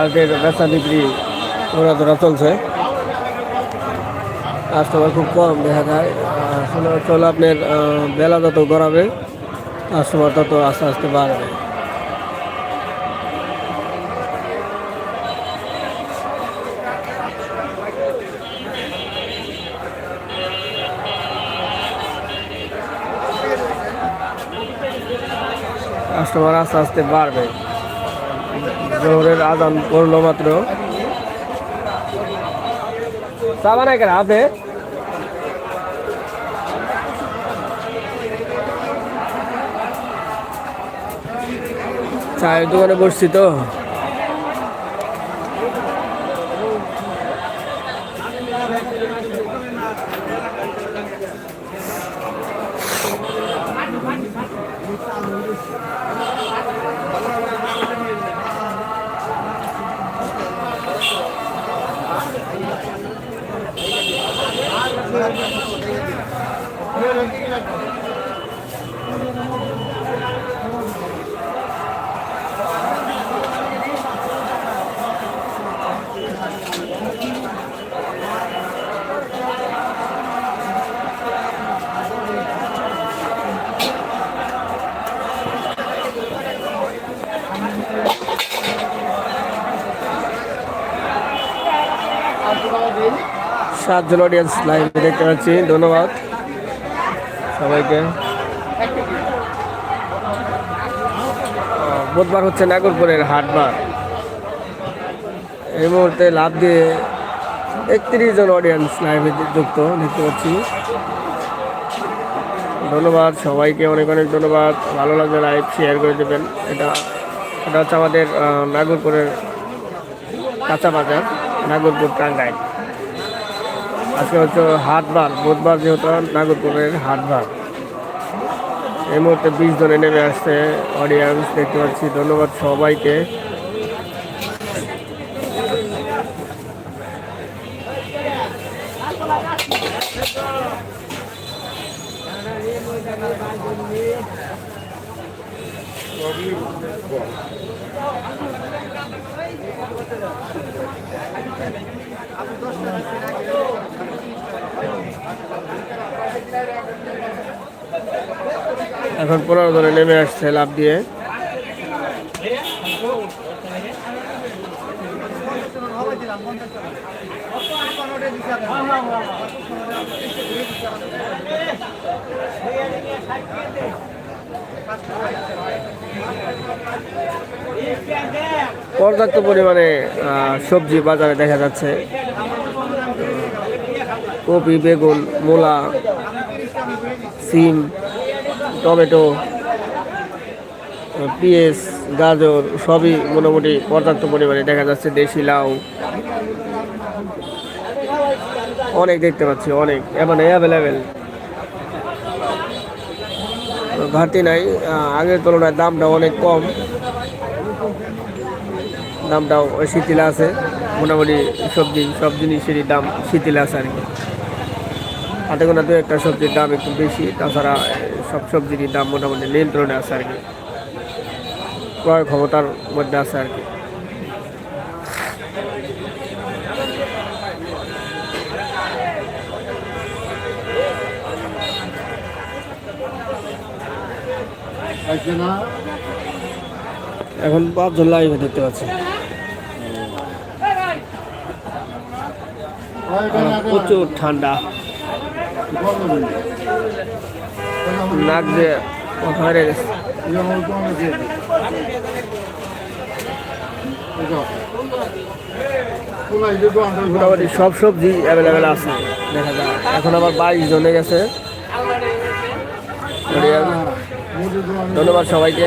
হাটের বেচা বিক্রি ওরা ধরা চলছে। কাস্টমার খুব কম দেখা যায়। আসলে চলে আপনার বেলা যত গড়াবে, কাস্টমার তত আস্তে আস্তে বাড়বে। কাস্টমার আস্তে আস্তে বাড়বে। জোহরের আদান করল মাত্র। চা আপনি? চায়ের দোকানে বসছি তো। সাতজন অডিয়েন্স লাইভে দেখতে পাচ্ছি। ধন্যবাদ। সবাইকে। বুধবার হচ্ছে নাগরপুরের হাটবার। এই মুহূর্তে লাভ দিয়ে একত্রিশ জন অডিয়েন্স লাইভে যুক্ত, দেখতে পাচ্ছি। ধন্যবাদ। সবাইকে অনেক অনেক ধন্যবাদ। ভালো লাগলে লাইভ শেয়ার করে দেবেন। এটা এটা হচ্ছে আমাদের নাগরপুরের কাঁচা বাজার, নাগরপুর টাঙ্গাইল। আজকে হচ্ছে হাটবার বুধবার যেহেতু নাগরপুরের হাটবার এই মুহূর্তে বিশ জনে নেমে আসছে অডিয়েন্স দেখতে পাচ্ছি। ধন্যবাদ সবাইকে। এখন পনেরো জনে নেমে আসছে লাভ দিয়ে। পর্যাপ্ত পরিমাণে সবজি বাজারে দেখা যাচ্ছে। কপি, বেগুন, মূলা সিম, টমেটো, পেঁয়াজ, গাজর, সবই মোটামুটি পর্যাপ্ত পরিমাণে দেখা যাচ্ছে দেশি লাউ। অনেক দেখতে পাচ্ছি, অনেক মানে অ্যাভেলেবেল ঘাটতি নাই আগের তুলনায় দামটা অনেক কম। দামটাও শিথিল আছে, মোটামুটি সবজি, সব জিনিসেরই দাম শিথিল আছে আর কি। হাতে গোনা দু একটা সবজির দাম একটু বেশি, তাছাড়া সব সবজিরই দাম মোটামুটি নিয়ন্ত্রণে আছে আর কি। ক্রয় ক্ষমতার মধ্যে আছে আর কি। এখন পাঁচজন লাইভে দেখতে পাচ্ছি। প্রচুর ঠান্ডা। নাক দিয়ে মোটামুটি সব সবজি অ্যাভেলেবেল আছে। দেখা যায় এখন আবার বাইশ জনে গেছে। ধন্যবাদ সবাইকে।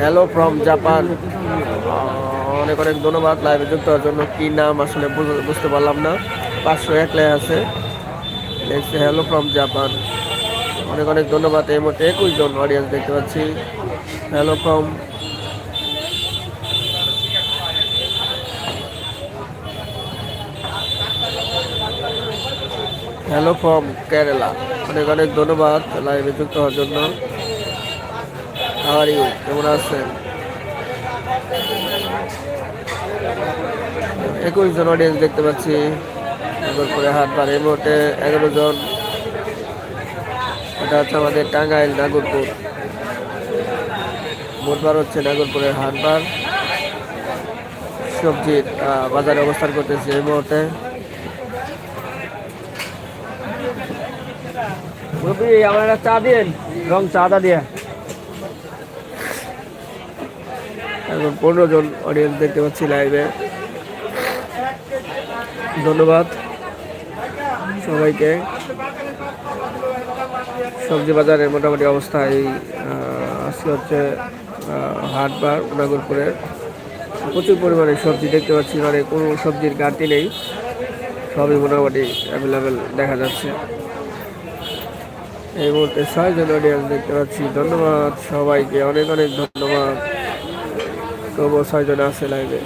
হ্যালো ফ্রম জাপান অনেক অনেক ধন্যবাদ লাইভে যুক্ত হওয়ার জন্য। কি নাম আসলে বুঝ- বুঝতে পারলাম না। পাঁচশো এক লাই আছে। হ্যালো ফ্রম জাপান অনেক অনেক ধন্যবাদ এই মুহূর্তে। একুশ জন অডিয়েন্স দেখতে পাচ্ছি। Hello from hello from Kerala অনেক অনেক ধন্যবাদ লাইভে যুক্ত হওয়ার জন্য। আর ইউ কেমন আছেন? একুশ জন অডিয়েন্স দেখতে পাচ্ছি। করে হাটবার এই মুহূর্তে এগারো জন। এটা হচ্ছে আমাদের টাঙ্গাইল, নাগরপুর। বুধবার হচ্ছে নাগরপুরের হাটবার সবজির বাজারে অবস্থান করতেছি এই মুহূর্তে। আমার একটা চা দিন রং চাটা দিয়ে। এখন পনেরো জন অডিয়েন্স দেখতে পাচ্ছি লাইভে ধন্যবাদ সবাইকে। সবজি বাজারের মোটামুটি অবস্থা এই আজকে হচ্ছে হাটবার নাগরপুরের প্রচুর পরিমাণে সবজি দেখতে পাচ্ছি মানে কোনো সবজির ঘাটতি নেই। সবই মোটামুটি অ্যাভেলেবেল দেখা যাচ্ছে। এই মুহূর্তে ছয়জন অডিয়েন্স দেখতে পাচ্ছি। ধন্যবাদ সবাইকে, অনেক অনেক ধন্যবাদ। তবুও ছয়জন আছে লাইভে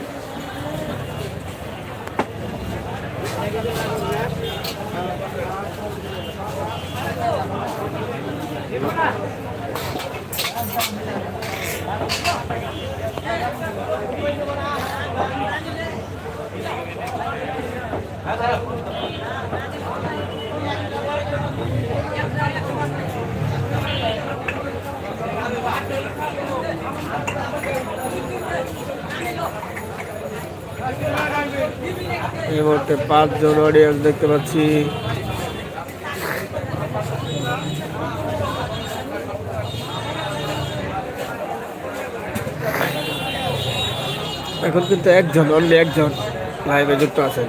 এই মুহূর্তে পাঁচজন অডিয়েন্স দেখতে পাচ্ছি। এখন কিন্তু একজন অনলি একজন লাইভে যুক্ত আছেন।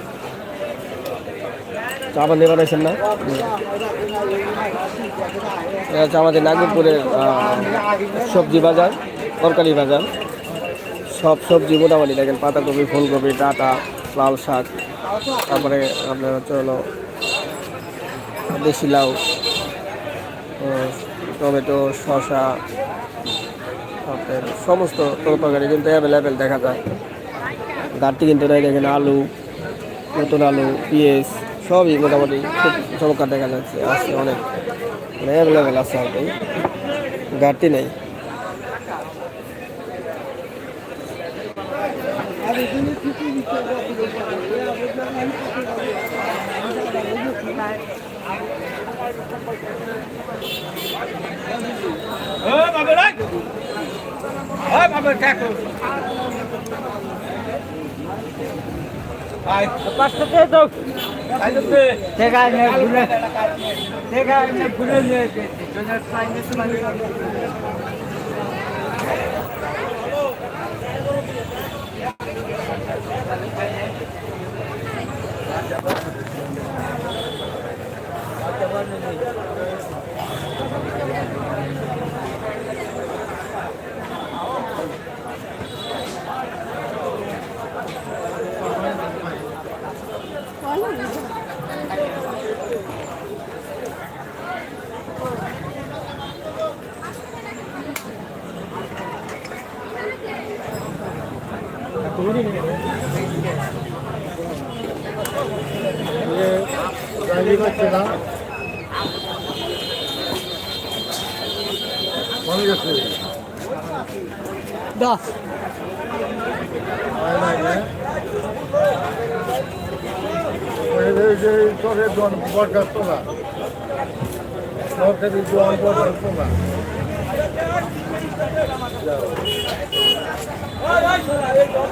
চা পানি বানাইছেন না? এটা আমাদের নাগরপুরের সবজি বাজার, তরকারি বাজার। সব সবজি মোটামুটি দেখেন, পাতাকপি, ফুলকপি, ডাটা, লাল শাক, তারপরে আপনার হচ্ছে হলো দেশি লাউ টমেটো, শসা আপনার সমস্ত তরকারি কিন্তু অ্যাভেলেবেল দেখা যায়। ঘাটতি কিন্তু নেই দেখেন আলু, নতুন আলু, পেঁয়াজ সবই মোটামুটি খুব চমৎকার দেখা যাচ্ছে। আছে অনেক মানে অ্যাভেলেবেল আছে আর কি ঘাটতি নেই। পাঁচটা দিয়ে দাও দেখা এনে ভুলে দেখা এনে ভুলে নিয়ে গেছে জনের সাইনে তো লাগে গাড়ি পাচ্ছে না গেছে দশ। নাই রে এই যে তোরে জন বরখাস্ত না সরকারি জন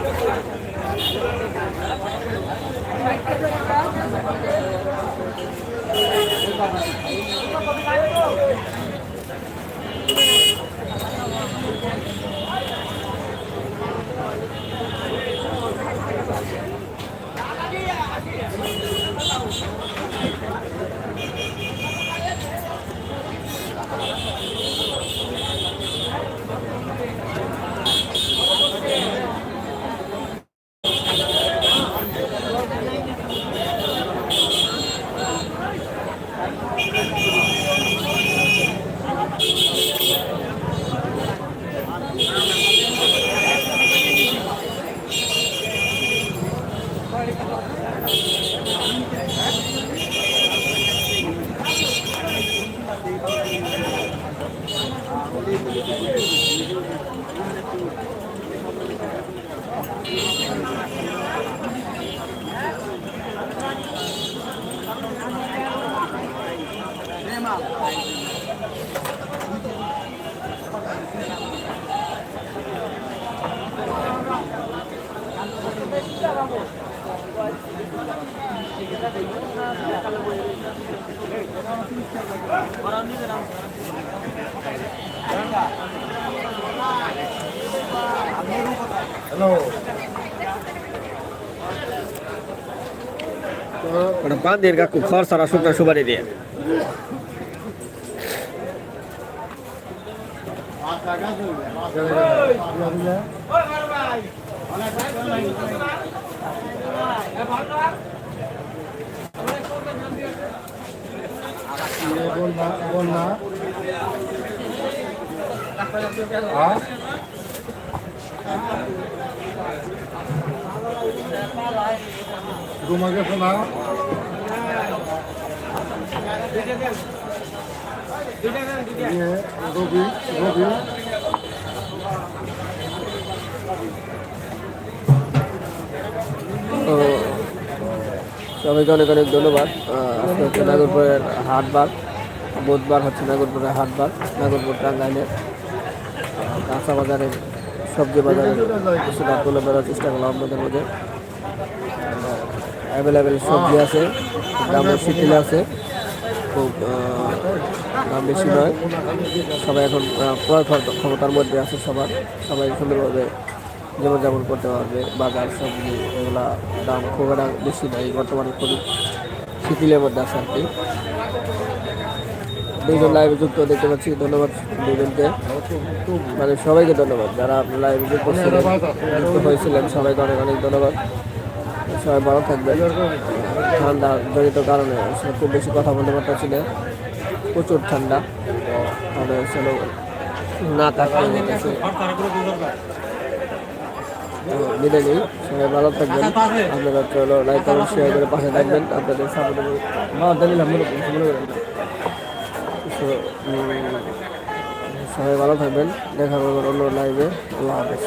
বরখাস্ত না হ্যালো বান্দির কাকু খড় সারা শুকনা সুপারি দিয়ে। হ্যাঁ ঘুমা গেছে না ইয়ে, রবি। রবি সবাইকে অনেক অনেক ধন্যবাদ। আজকে হচ্ছে নাগরপুরের হাটবার বুধবার হচ্ছে নাগরপুরের হাটবার নাগরপুর টাঙ্গাইলের কাঁচা বাজারের সবজি বাজারের কিছুটা তুলে ধরার চেষ্টা করলাম আপনাদের মধ্যে। অ্যাভেলেবেল সবজি আছে, দাম শিথিল আছে, খুব দাম বেশি নয়। সবাই এখন ক্রয় ক্ষম- ক্ষমতার মধ্যে আছে সবার। সবাই সুন্দরভাবে জীবনযাপন করতে পারবে। বাজার, সবজি এগুলা দাম খুব একটা বেশি নয়, বর্তমানে খুবই শিথিলের মধ্যে আছে আর কি। দুইজন লাইভে যুক্ত দেখতে পাচ্ছি, ধন্যবাদ দুইজনকে। মানে সবাইকে ধন্যবাদ, যারা লাইভে যুক্ত যুক্ত হয়েছিলেন, সবাইকে অনেক অনেক ধন্যবাদ। সবাই ভালো থাকবেন। ঠান্ডা জড়িত কারণে খুব বেশি কথা বলতে পারতেছি না। প্রচুর ঠান্ডা। তাহলে ছিল না থাকতে বিদায় নেই, সবাই ভালো থাকবেন। আপনারা চলো লাইক কমেন্ট শেয়ার করে পাশে থাকবেন। আপনাদের সাপোর্ট মনে দিলাম মনে করছি, মনে করেন না। তো, উম, সবাই ভালো থাকবেন। দেখা হবে অন্য লাইভে আল্লাহ হাফেজ।